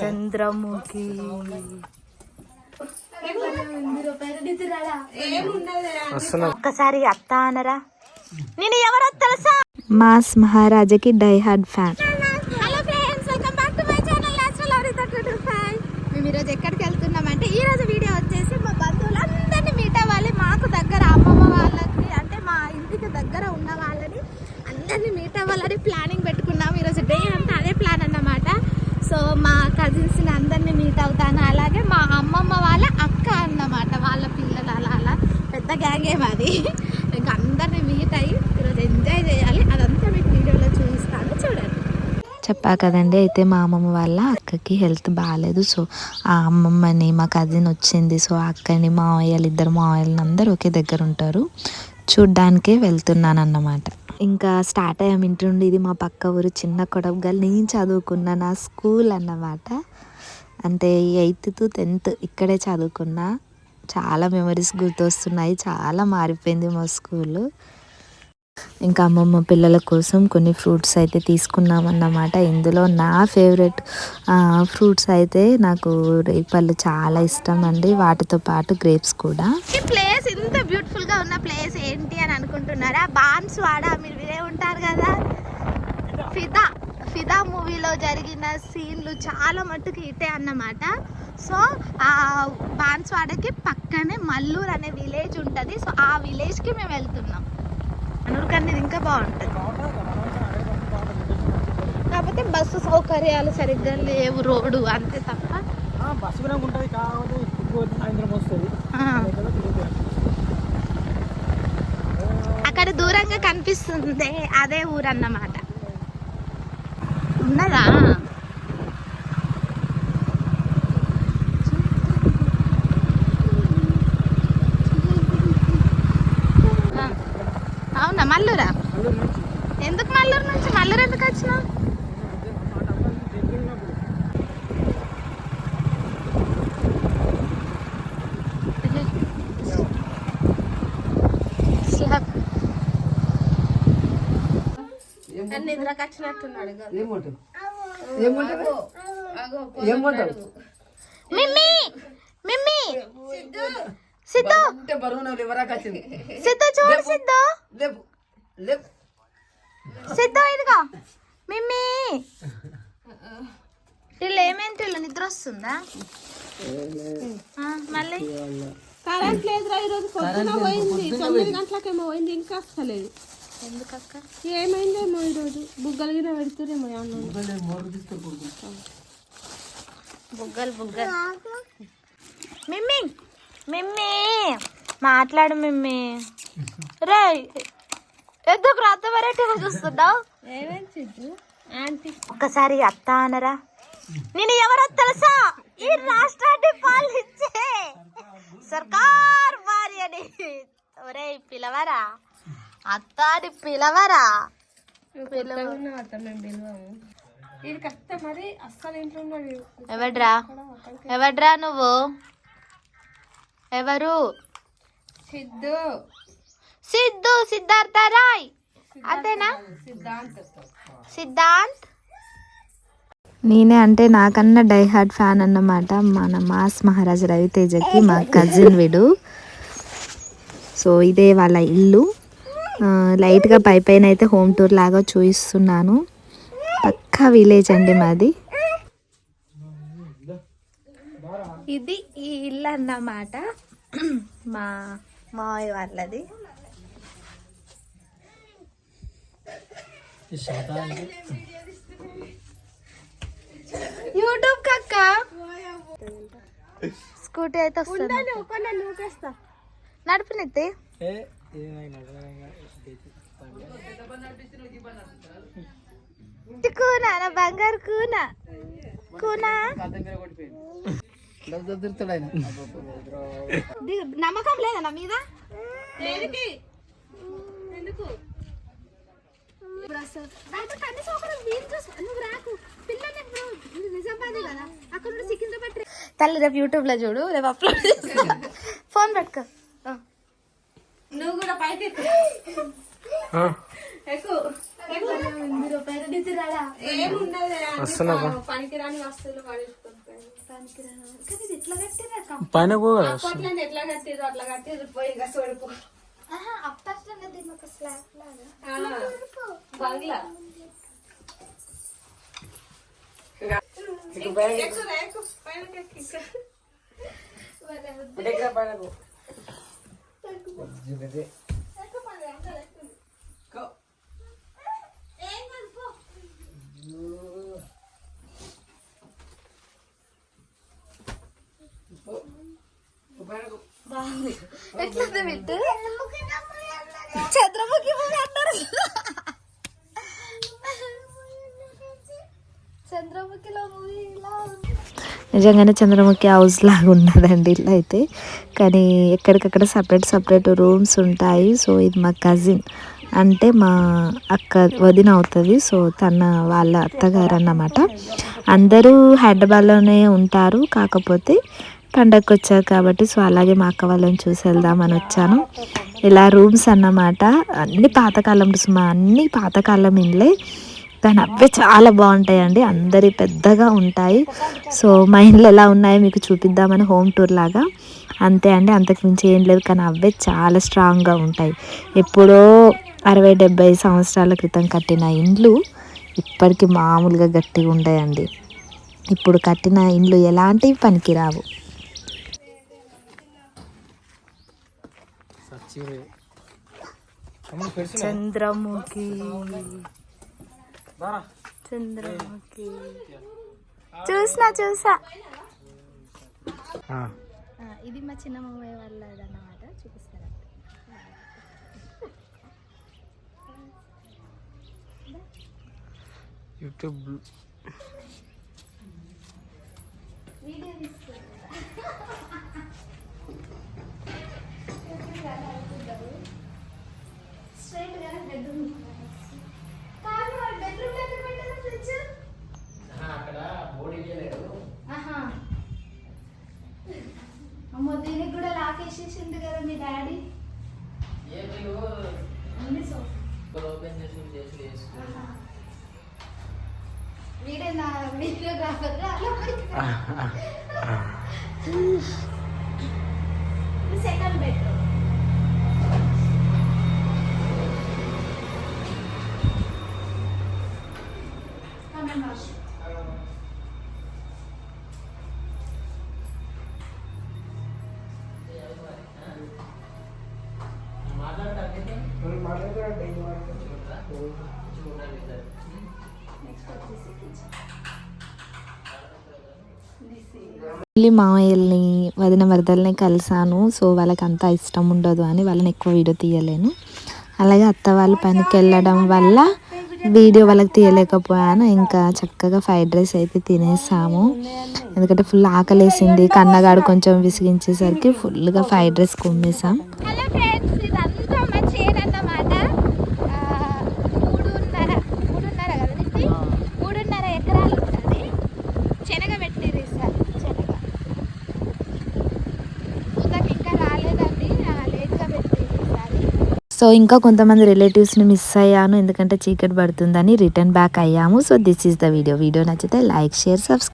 చంద్రముఖి. ఒక్కసారి అత్త అనరా? నేను ఎవరో తెలుసా? Mass మహారాజాకి die hard fan. Hello friends welcome back to my channel natural Haritha మేము ఈరోజు ఎక్కడికి వెళ్తున్నామంటే ఈ రోజు వీడియో వచ్చేసి మా బంధువులందరినీ మీట్ అవ్వాలి. మాకు దగ్గర అమ్మమ్మ వాళ్ళకి అంటే మా ఇంటికి దగ్గర ఉన్న వాళ్ళని అందరినీ మీట్ అవ్వాలని ప్లానింగ్ పెట్టుకున్నాం ఈరోజు డే అంతా అదే ప్లాన్ అన్నమాట సో మా కజిన్స్ని అందరినీ మీట్ అవుతాను. అలాగే మా అమ్మమ్మ వాళ్ళ అక్క అన్నమాట వాళ్ళ పిల్లలు. అలా అలా పెద్ద గ్యాంగే మాది. ఇంకా అందరినీ మీట్ అయ్యి ఈరోజు ఎంజాయ్ చేయాలి. అదంతా మీకు వీడియోలో చూపిస్తాను. చూడండి. చెప్పా కదండి అయితే మా అమ్మమ్మ వాళ్ళ అక్కకి హెల్త్ బాగాలేదు సో ఆ అమ్మమ్మని మా కజిన్ వచ్చింది. సో అక్కని అక్కని మావయ్యలు ఇద్దరు మావయ్యలు అందరూ ఒకే దగ్గర ఉంటారు. చూడ్డానికే వెళ్తున్నాను అన్నమాట ఇంకా స్టార్ట్ అయ్యాం ఇంటి నుండి ఇది మా పక్క ఊరు చిన్న కొడవగల్. నేను చదువుకున్న నా స్కూల్ అన్నమాట. అంటే ఎయిత్ టు టెన్త్ ఇక్కడే చదువుకున్నా. చాలా మెమరీస్ గుర్తొస్తున్నాయి. చాలా మారిపోయింది మా స్కూల్. ఇంకా అమ్మమ్మ పిల్లల కోసం కొన్ని ఫ్రూట్స్ అయితే తీసుకున్నామన్నమాట. ఇందులో నా ఫేవరెట్ ఫ్రూట్స్ అయితే నాకు రేపళ్ళు చాలా ఇష్టం అండి. వాటితో పాటు గ్రేప్స్ కూడా. ఈ ప్లేస్ ఇంత బ్యూటిఫుల్గా ఉన్న ప్లేస్ ఏంటి అని అనుకుంటున్నారా? బాన్స్వాడ మీరు వినే ఉంటారు కదా? ఫిదా ఫిదా మూవీలో జరిగిన సీన్లు చాలా మట్టుకు ఇటే అన్నమాట. సో ఆ బాన్స్వాడకి పక్కనే మల్లూర్ అనే విలేజ్ ఉంటుంది. సో ఆ విలేజ్కి మేము వెళ్తున్నాం. ఇది ఇంకా బాగుంటుంది. కాకపోతే బస్సు సౌకర్యాలు సరిగ్గా లేవు రోడ్డు అంతే తప్ప. బస్సు కూడా ఉంటుంది కాకపోతే ఇప్పుడు సాయంత్రం వస్తుంది. అక్కడ దూరంగా కనిపిస్తుంది అదే ఊరు అన్నమాట ఉన్నదా ఆ. అవునా మల్లూరా ఎందుకు మల్లూరు నుంచి మల్లూరు ఎందుకు వచ్చినావు స్లాబ్ నిద్రకు వచ్చినట్టున్నాడు ఏమంటావు? ఏమంటావు? ఏమంటావు? మిమ్మీ! మిమ్మీ! సిద్ధు! అంటే బరువు నువ్వు ఎవరాకి వచ్చింది సిద్ధు చూడు సిద్ధు. లేపు. లేపు. సిద్ధు ఇదిగో. మిమ్మీ! వీళ్ళు ఏమేంటి? వీళ్ళు నిద్ర వస్తుందా? ఆ, మళ్ళీ? కరెంట్ లేదురా ఈరోజు పొద్దున పోయింది. తొమ్మిది గంటలకేమో పోయింది ఇంకా వస్తలేదు. ఎందుకక్క? ఏమైందేమో ఈరోజు? బుగ్గలు గిన పెడుతురేమో బుగ్గలు బుగ్గలు మిమ్మీ మిమ్మీ. మాట్లాడు మిమ్మీ. రే ఎందుకు రాత వెరైటీగా చూస్తున్నావు? ఏమేం సిద్ధు ఆంటీ. ఒక్కసారి అత్త అనరా? నేను ఎవరో తెలుసా? ఈ రాష్ట్రాన్ని పాలించే సర్కార్ భార్యని ఒరే పిలవరా అత్తాని పిలవరా పిలవ మేము పిలవము ఇది కరెక్ట్ మరి అస్సలు ఇంట్లో ఉన్నాడు ఎవడ్రా? ఎవడ్రా నువ్వు? ఎవరు? సిద్ధు. సిద్ధు సిద్ధార్థ రాయ్. అంతేనా? సిద్ధాంత్. సిద్ధాంత్? నేనే అంటే నాకన్నా డై హార్డ్ ఫ్యాన్ అన్నమాట. మన మాస్ మహారాజ్ రవితేజకి మా కజిన్ వీడు. సో ఇదే వాళ్ళ ఇల్లు. లైట్గా పై పైన అయితే హోమ్ టూర్ లాగా చూపిస్తున్నాను పక్కా విలేజ్ అండి మాది. ఇది ఈ ఇల్లు అన్నమాట. మా మావయ్య వాళ్ళది. యూట్యూబ్ కక్క స్కూటీ అయితే వస్తుంది. ఏమైనా కూన? నా బంగారు కూన? కూన? నమ్మకం లేదా నా మీద? ఎందుకు? తల్లి రేపు యూట్యూబ్లో చూడు రేపు అప్లోడ్ చేస్తా. ఫోన్ పెట్టుకో ఆ. నువ్వు కూడా పైకి వస్తున్నా పనికిరాని వస్తువులు పడేసుకుంటాయి కానీ ఇది ఎట్లా కట్టిరా పైన ఎట్లా కట్టిరు అట్లా కట్టిరు పోయి సోడిపో. అప్పట్లో దీన్ని ఒక స్లాబ్ లాగా. బంగ్లా. ఎట్లా బిట్టు చంద్రముఖి మూవీ అంటారు. చంద్రముఖిలో మూవీ ఇలా ఉంది. నిజంగానే చంద్రముఖి హౌస్ లాగా ఉన్నదండి ఇల్లు అయితే. కానీ ఎక్కడికక్కడ సపరేట్ సపరేట్ రూమ్స్ ఉంటాయి. సో ఇది మా కజిన్ అంటే మా అక్క వదిన అవుతుంది సో తన వాళ్ళ అత్తగారు అన్నమాట అందరూ హైదరాబాద్లోనే ఉంటారు కాకపోతే పండగకి వచ్చారు కాబట్టి సో అలాగే మా అక్క వాళ్ళని చూసి వెళ్దామని వచ్చాను. ఇలా రూమ్స్ అన్నమాట అన్ని పాతకాలం సుమా అన్ని పాతకాలం ఇండ్లే కానీ అవే చాలా బాగుంటాయండి అందరి పెద్దగా ఉంటాయి. సో మా ఇండ్లు ఎలా ఉన్నాయో మీకు చూపిద్దామని హోమ్ టూర్ లాగా. అంతే అండి అంతకు మించి ఏం లేదు కానీ అవే చాలా స్ట్రాంగ్గా ఉంటాయి. ఎప్పుడో అరవై డెబ్బై సంవత్సరాల క్రితం కట్టిన ఇండ్లు ఇప్పటికీ మామూలుగా గట్టిగా ఉంటాయండి ఇప్పుడు కట్టిన ఇండ్లు ఎలాంటివి పనికిరావు చంద్రముఖి. చంద్రముఖి. చూసా చూసా. ఆ, ఇది మా చిన్న మామయ్య వాళ్ళది అన్నమాట చూపిస్తారా యూట్యూబ్ అమ్మో దీనికి కూడా లాకేసేసింది కదా మీ డాడీ. అన్ని సో వీడే నా వీడియోగ్రాఫర్ సెకండ్ బెడ్రూమ్ మళ్ళీ మామయ్యల్ని వదిన వరదల్ని కలిసాను. సో వాళ్ళకి అంత ఇష్టం ఉండదు అని వాళ్ళని ఎక్కువ వీడియో తీయలేను. అలాగే అత్త వాళ్ళ పనికి వెళ్ళడం వల్ల వీడియో వాళ్ళకి తీయలేకపోయాను. ఇంకా చక్కగా ఫ్రైడ్ రైస్ అయితే తినేసాము. ఎందుకంటే ఫుల్ ఆకలేసింది. కన్నగాడు కొంచెం విసిగించేసరికి ఫుల్గా ఫ్రైడ్ రైస్ కుమ్మేసాం హలో ఫ్రెండ్స్ ఇదంతా మా చేను అన్నమాట ఆ, మూడున్నర మూడున్నర కదా ఇది మూడున్నర ఎకరాలు ఉంటుంది శనగ పెట్టిర్రు ఈసారి శనగ పూతకి ఇంకా రాలేదండి ఆ, లేట్గా పెట్టిర్రు ఈసారి సో ఇంకా కొంతమంది రిలేటివ్స్ని మిస్ అయ్యాను ఎందుకంటే చీకటి పడుతుందని రిటర్న్ బ్యాక్ అయ్యాము. So this is the video video నచ్చితే లైక్ షేర్ సబ్స్క్రైబ్